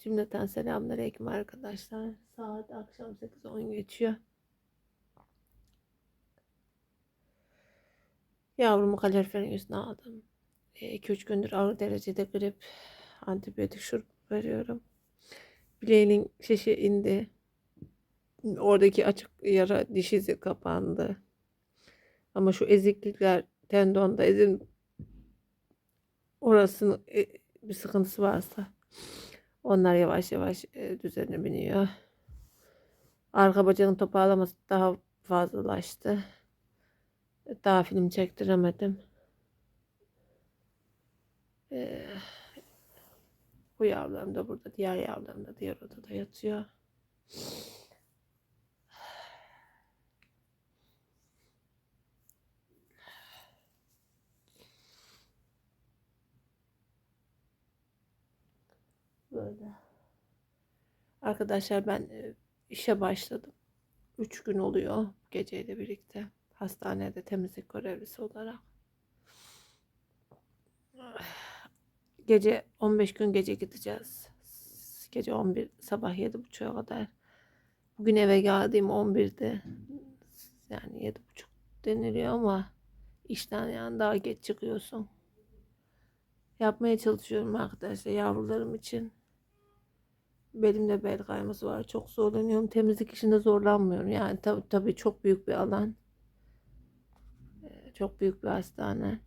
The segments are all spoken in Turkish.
Cümleten selamünaleyküm arkadaşlar. Saat akşam 8.10 geçiyor. Yavrumu kaloriferin üstüne aldım. 2-3 gündür ağır derecede grip. Antibiyotik şurup veriyorum. Bileğinin şişi indi. Oradaki açık yara diş izi kapandı. Ama şu eziklikler tendonda ezin orasının e, bir sıkıntısı varsa onlar yavaş yavaş e, düzene biniyor. Arka bacağın toparlaması daha fazlalaştı. Daha film çektiremedim. Ee, bu yavrularım da burada. Diğer yavrularım da diğer odada yatıyor. Böyle. Arkadaşlar ben e, işe başladım. Üç gün oluyor geceyle birlikte. Hastanede temizlik görevlisi olarak. Gece 15 gün gece gideceğiz. Gece 11 sabah 7.30'a kadar. Bugün eve geldiğim 11'de. Yani 7.30 deniliyor ama işten yani daha geç çıkıyorsun. Yapmaya çalışıyorum arkadaşlar yavrularım için. Belimde bel kayması var. Çok zorlanıyorum. Temizlik işinde zorlanmıyorum. Yani tabii tabii çok büyük bir alan. Ee, Çok büyük bir hastane.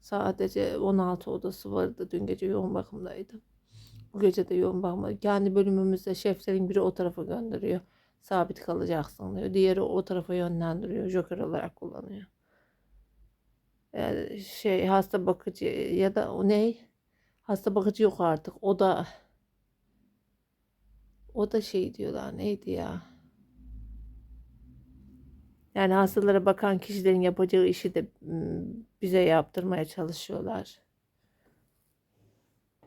Sadece 16 odası vardı. Dün gece yoğun bakımdaydım. Bu gece de yoğun bakımda. Kendi bölümümüzde şeflerin biri o tarafa gönderiyor. Sabit kalacaksın diyor. Diğeri o tarafa yönlendiriyor. Joker olarak kullanıyor. Yani şey hasta bakıcı ya da o ne? Hasta bakıcı yok artık. O da o da şey diyorlar neydi ya? Yani hastalara bakan kişilerin yapacağı işi de bize yaptırmaya çalışıyorlar.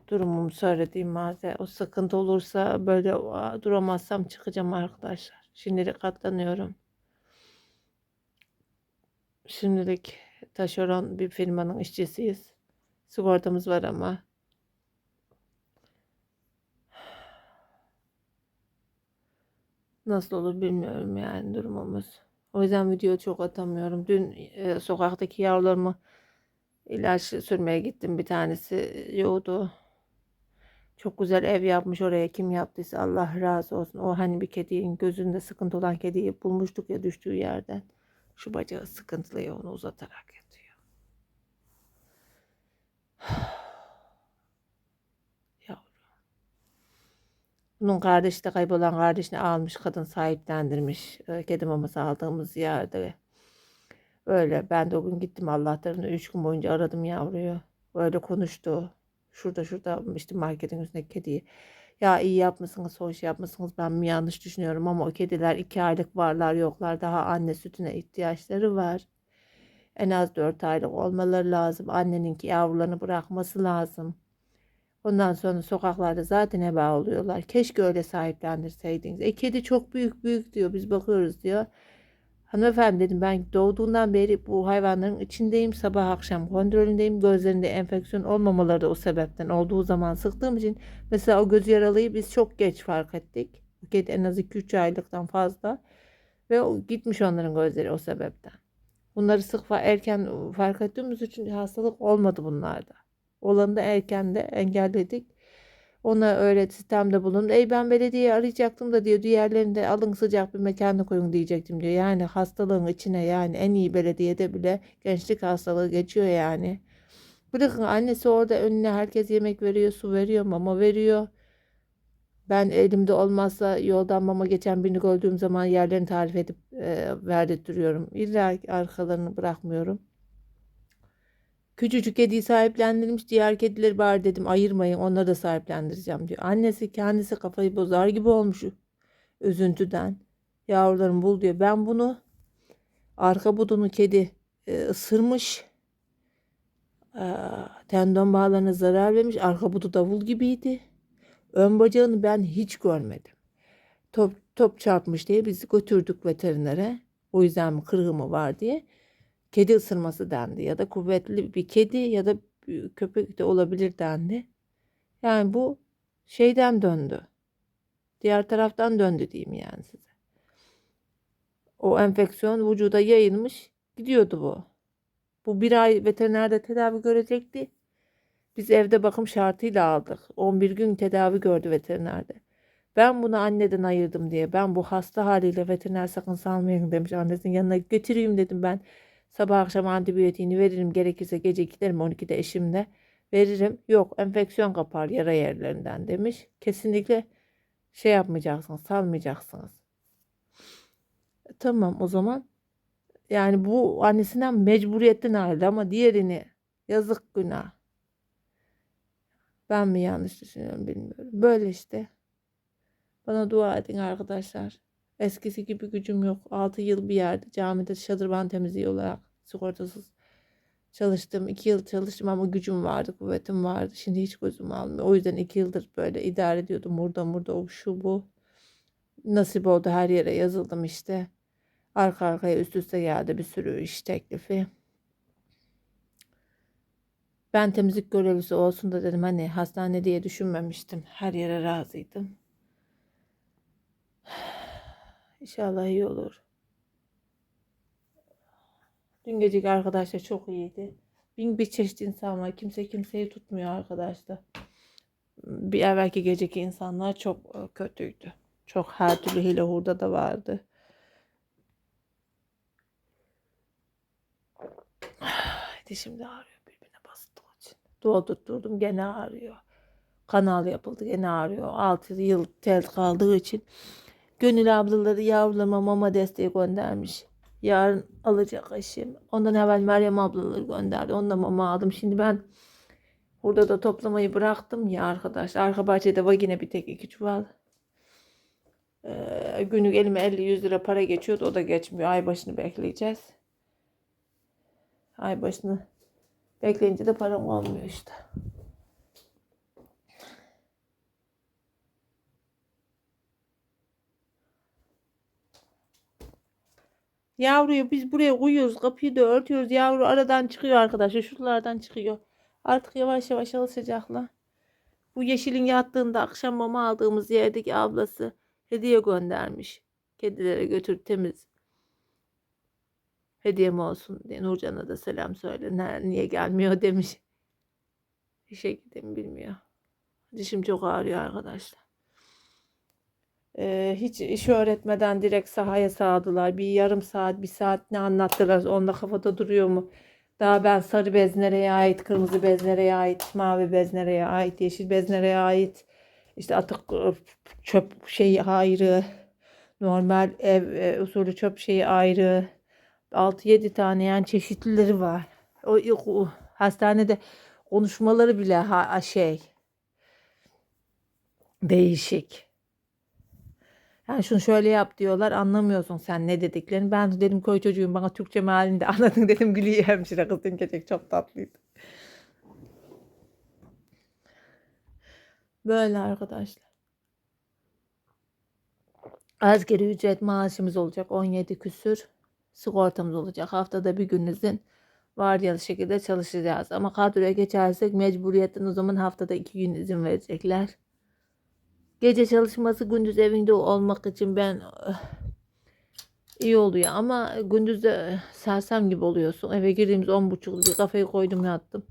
Durumumu söylediğim malzeme. O sıkıntı olursa böyle "Aa, duramazsam çıkacağım arkadaşlar. Şimdilik katlanıyorum. Şimdilik taşeron bir firmanın işçisiyiz. Sigortamız var ama nasıl olur bilmiyorum yani durumumuz. O yüzden video çok atamıyorum. Dün e, sokaktaki yavrularımı ilaç sürmeye gittim. Bir tanesi yoğdu. Çok güzel ev yapmış oraya. Kim yaptıysa Allah razı olsun. O hani bir kedinin gözünde sıkıntı olan kediyi bulmuştuk ya düştüğü yerden. Şu bacağı sıkıntılı ya onu uzatarak yatıyor. Bunun kardeşi de kaybolan kardeşini almış kadın sahiplendirmiş. e, Kedi maması aldığımız yerde. Öyle ben de o gün gittim Allah'tan üç gün boyunca aradım yavruyu. Böyle konuştu. Şurada şurada işte marketin üstündeki kediyi. Ya iyi yapmışsınız, hoş yapmışsınız. Ben mi yanlış düşünüyorum ama o kediler iki aylık varlar yoklar. Daha anne sütüne ihtiyaçları var. En az dört aylık olmaları lazım. Anneninki yavrularını bırakması lazım. Ondan sonra sokaklarda zaten heba oluyorlar. Keşke öyle sahiplendirseydiniz. E kedi çok büyük büyük diyor. Biz bakıyoruz diyor. Hanımefendi dedim ben doğduğundan beri bu hayvanların içindeyim. Sabah akşam kontrolündeyim. Gözlerinde enfeksiyon olmamaları da o sebepten olduğu zaman sıktığım için mesela o göz yaralıyı biz çok geç fark ettik. Kedi en az 2-3 aylıktan fazla ve o, gitmiş onların gözleri o sebepten. Bunları sık erken fark ettiğimiz için hastalık olmadı bunlarda. Olanı da erken de engelledik. Ona öyle sistemde bulundu. Ey ben belediyeyi arayacaktım da diyor. Diğerlerini de alın sıcak bir mekana koyun diyecektim diyor. Yani hastalığın içine yani en iyi belediyede bile gençlik hastalığı geçiyor yani. Bırakın annesi orada önüne herkes yemek veriyor, su veriyor, mama veriyor. Ben elimde olmazsa yoldan mama geçen birini gördüğüm zaman yerlerini tarif edip e, verdirtiyorum. İlla arkalarını bırakmıyorum. Küçücük kediyi sahiplendirmiş. Diğer kedileri bari dedim ayırmayın onları da sahiplendireceğim diyor. Annesi kendisi kafayı bozar gibi olmuş üzüntüden. Yavrularım bul diyor. Ben bunu arka budunu kedi e, ısırmış. E, tendon bağlarına zarar vermiş. Arka budu davul gibiydi. Ön bacağını ben hiç görmedim. Top, top çarpmış diye bizi götürdük veterinere. O yüzden mi kırığı mı var diye. Kedi ısırması dendi ya da kuvvetli bir kedi ya da köpek de olabilir dendi. Yani bu şeyden döndü. Diğer taraftan döndü diyeyim yani size. O enfeksiyon vücuda yayılmış gidiyordu bu. Bu bir ay veterinerde tedavi görecekti. Biz evde bakım şartıyla aldık. 11 gün tedavi gördü veterinerde. Ben bunu anneden ayırdım diye. Ben bu hasta haliyle veteriner sakın salmayın demiş annesinin yanına götüreyim dedim ben. Sabah akşam antibiyotiğini veririm gerekirse gece giderim 12'de eşimle veririm. Yok enfeksiyon kapar yara yerlerinden demiş. Kesinlikle şey yapmayacaksınız salmayacaksınız. E, Tamam o zaman yani bu annesinden mecburiyetten ayrıldı ama diğerini yazık günah. Ben mi yanlış düşünüyorum bilmiyorum. Böyle işte. Bana dua edin arkadaşlar. Eskisi gibi gücüm yok. 6 yıl bir yerde camide şadırvan temizliği olarak sigortasız çalıştım. 2 yıl çalıştım ama gücüm vardı, kuvvetim vardı. Şimdi hiç gözüm almıyor. O yüzden 2 yıldır böyle idare ediyordum. Burada burada o şu bu. Nasip oldu her yere yazıldım işte. Arka arkaya üst üste geldi bir sürü iş teklifi. Ben temizlik görevlisi olsun da dedim hani hastane diye düşünmemiştim. Her yere razıydım. İnşallah iyi olur. Dün geceki arkadaşlar çok iyiydi. Bin bir çeşit insan var. Kimse kimseyi tutmuyor arkadaşlar. Bir evvelki geceki insanlar çok e, kötüydü. Çok her türlü hile hurda da vardı. Dişim de ağrıyor birbirine bastığı için. Doldurtturdum gene ağrıyor. Kanal yapıldı gene ağrıyor. 6 yıl tel kaldığı için. Gönül ablaları yavrulama mama desteği göndermiş. Yarın alacak eşim. Ondan evvel Meryem ablaları gönderdi. Ondan mama aldım. Şimdi ben burada da toplamayı bıraktım ya arkadaşlar. Arka bahçede var yine bir tek iki çuval. Ee, günlük elime 50-100 lira para geçiyordu. O da geçmiyor. Ay başını bekleyeceğiz. Ay başını bekleyince de param olmuyor işte. Yavruyu biz buraya koyuyoruz. Kapıyı da örtüyoruz. Yavru aradan çıkıyor arkadaşlar. Şuralardan çıkıyor. Artık yavaş yavaş alışacaklar. Bu yeşilin yattığında akşam mama aldığımız yerdeki ablası hediye göndermiş. Kedilere götür temiz. Hediyem olsun diye. Nurcan'a da selam söyle. Ne, niye gelmiyor demiş. İşe gideyim bilmiyor. Dişim çok ağrıyor arkadaşlar. Ee, hiç iş öğretmeden direkt sahaya sağdılar. Bir yarım saat, bir saat ne anlattılar. Onda kafada duruyor mu? Daha ben sarı bez nereye ait, kırmızı bez nereye ait, mavi bez nereye ait, yeşil bez nereye ait. İşte atık çöp şeyi ayrı. Normal ev e, usulü çöp şeyi ayrı. 6-7 tane yani çeşitlileri var. O, o hastanede konuşmaları bile ha, şey değişik. Yani şunu şöyle yap diyorlar anlamıyorsun sen ne dediklerini. Ben dedim köy çocuğum bana Türkçe mealinde anladın dedim gülüyor hemşire kız dün gece çok tatlıydı. Böyle arkadaşlar. Asgari ücret maaşımız olacak 17 küsür. Sigortamız olacak. Haftada bir gün izin vardiyalı şekilde çalışacağız. Ama kadroya geçersek mecburiyetten o zaman haftada iki gün izin verecekler. Gece çalışması gündüz evinde olmak için ben eh, iyi oluyor ama gündüz de sersem gibi oluyorsun. Eve girdiğimiz on buçuk bir kafayı koydum yattım.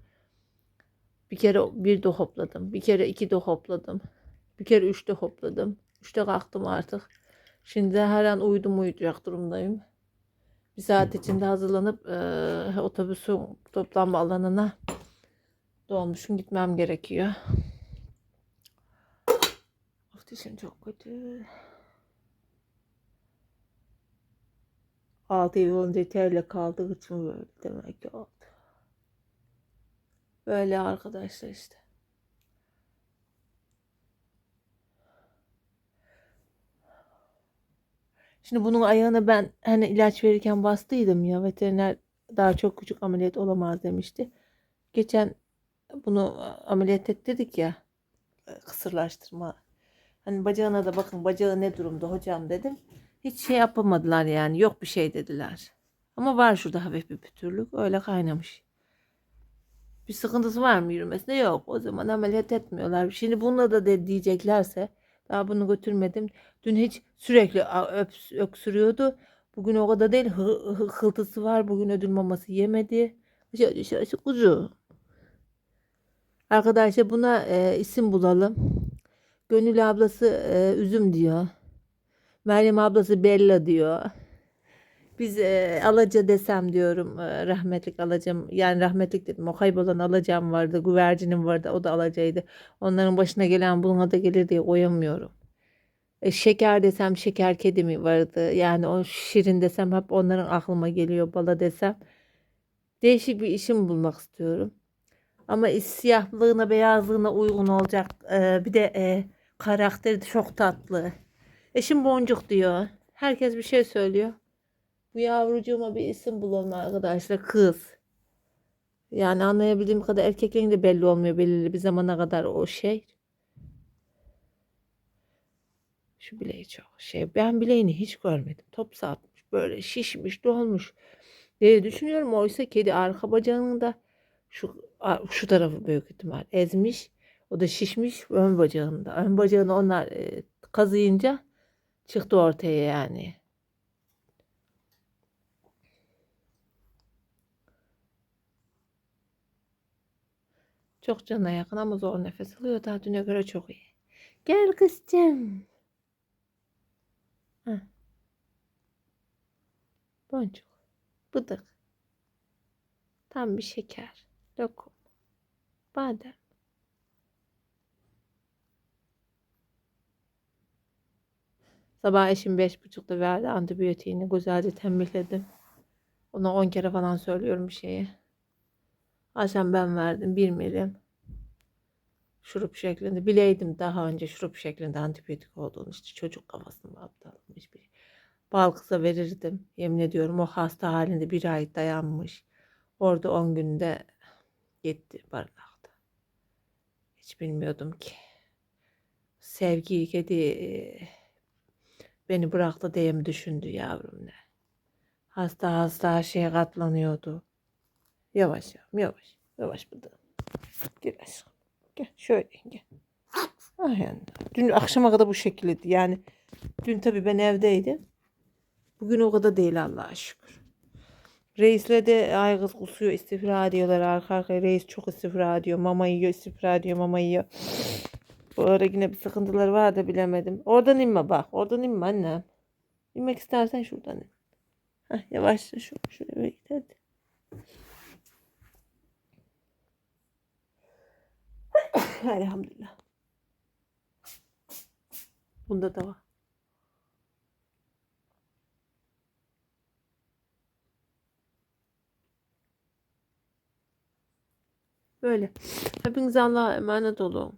Bir kere bir de hopladım. Bir kere iki de hopladım. Bir kere üç de hopladım. Üçte kalktım artık. Şimdi her an uyudum uyuyacak durumdayım. Bir saat içinde hazırlanıp e, otobüsün toplanma alanına dolmuşum gitmem gerekiyor. Dişim çok kötü. Altı yıl önce terle kaldığı için böyle demek ki oldu. Böyle arkadaşlar işte. Şimdi bunun ayağına ben hani ilaç verirken bastıydım ya veteriner daha çok küçük ameliyat olamaz demişti. Geçen bunu ameliyat ettirdik ya kısırlaştırma. Hani bacağına da bakın bacağı ne durumda hocam dedim. Hiç şey yapamadılar yani yok bir şey dediler. Ama var şurada hafif bir pütürlük öyle kaynamış. Bir sıkıntısı var mı yürümesine? Yok. O zaman ameliyat etmiyorlar. Şimdi bununla da de diyeceklerse daha bunu götürmedim. Dün hiç sürekli öps, öksürüyordu. Bugün o kadar değil. Hı, hı- hıltısı var. Bugün ödül maması yemedi. Kuzu. Arkadaşlar buna e, isim bulalım. Gönül ablası e, üzüm diyor. Meryem ablası Bella diyor. Biz e, alaca desem diyorum e, rahmetlik alacağım yani rahmetlik dedim o kaybolan alacağım vardı güvercinim vardı o da alacaydı onların başına gelen buna da gelir diye koyamıyorum. E, şeker desem şeker kedi mi vardı yani o şirin desem hep onların aklıma geliyor bala desem değişik bir işim bulmak istiyorum. Ama siyahlığına beyazlığına uygun olacak e, bir de e, karakteri çok tatlı. Eşim boncuk diyor herkes bir şey söylüyor. Bu yavrucuğuma bir isim bulalım arkadaşlar. Kız. Yani anlayabildiğim kadar erkeklerin de belli olmuyor belirli bir zamana kadar o şey. Şu bileği çok şey. Ben bileğini hiç görmedim. Top atmış. Böyle şişmiş, dolmuş. diye düşünüyorum. Oysa kedi arka bacağının da şu şu tarafı büyük ihtimal ezmiş. O da şişmiş ön bacağında. Ön bacağını onlar e, kazıyınca çıktı ortaya yani. Çok cana yakın ama zor nefes alıyor. Daha düne göre çok iyi. Gel kızcığım. Heh. Boncuk. Bıdık. Tam bir şeker. Lokum. Badem. Sabah eşim beş buçukta verdi antibiyotiğini. Güzelce tembihledim. Ona on kere falan söylüyorum bir şeyi. Akşam ben verdim bir milim. Şurup şeklinde. Bileydim daha önce şurup şeklinde antibiyotik olduğunu işte çocuk kafasında aptalmış bir. Bal kıza verirdim. Yemin ediyorum o hasta halinde bir ay dayanmış. Orada 10 günde gitti barınakta. Hiç bilmiyordum ki. Sevgi kedi beni bıraktı diye mi düşündü yavrum ne. Hasta hasta her şeye katlanıyordu. Yavaş yavrum yavaş. Yavaş bıdığım. Gel aşkım. Gel şöyle gel. Ah yani. Dün akşama kadar bu şekildeydi. Yani dün tabii ben evdeydim. Bugün o kadar değil Allah'a şükür. Reisle de ay kız kusuyor istifra ediyorlar arka arkaya. Reis çok istifra ediyor. Mama yiyor istifra ediyor mama yiyor. Bu ara yine bir sıkıntıları var da bilemedim. Oradan inme bak. Oradan inme annem. İnmek istersen şuradan in. Heh, yavaşça şu, şuraya git hadi. Elhamdülillah. Bunda da var. Böyle. Hepinize Allah'a emanet olun.